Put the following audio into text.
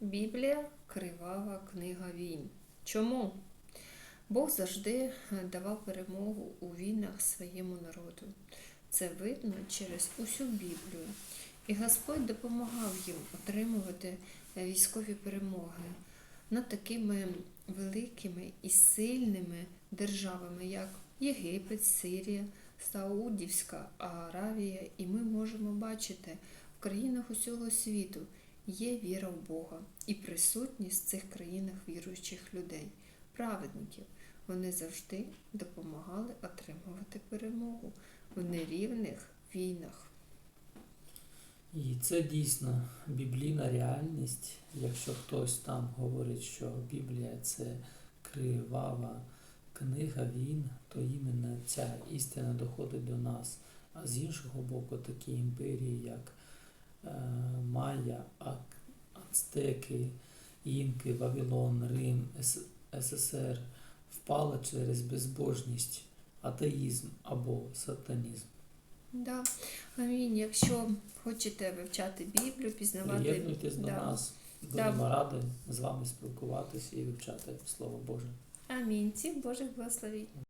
Біблія кривава книга війн. Чому? Бог завжди е, давав перемогу у війнах своєму народу. Це видно через усю Біблію. І Господь допомагав їм отримувати е, військові перемоги над такими великими і сильними державами, як Єгипет, Сирія, Саудівська Аравія. І ми можемо бачити в країнах усього світу є віра в Бога і присутність в цих країнах віруючих людей, праведників. Вони завжди допомагали отримувати перемогу в нерівних війнах. І це дійсно біблійна реальність. Якщо хтось там говорить, що Біблія це кривава книга війн, то іменно ця істина доходить до нас. А з іншого боку, такі імперії, як Майя, Ак, Ацтеки, Інки, Вавилон, Рим, СССР впали через безбожність, атеїзм або сатанізм. Да. Амінь. Якщо хочете вивчати Біблію, пізнавати Приєднуйтесь до да. нас. Да. Будемо раді з вами спілкуватися і вивчати Слово Боже. Амінь. Всіх Божих благословень.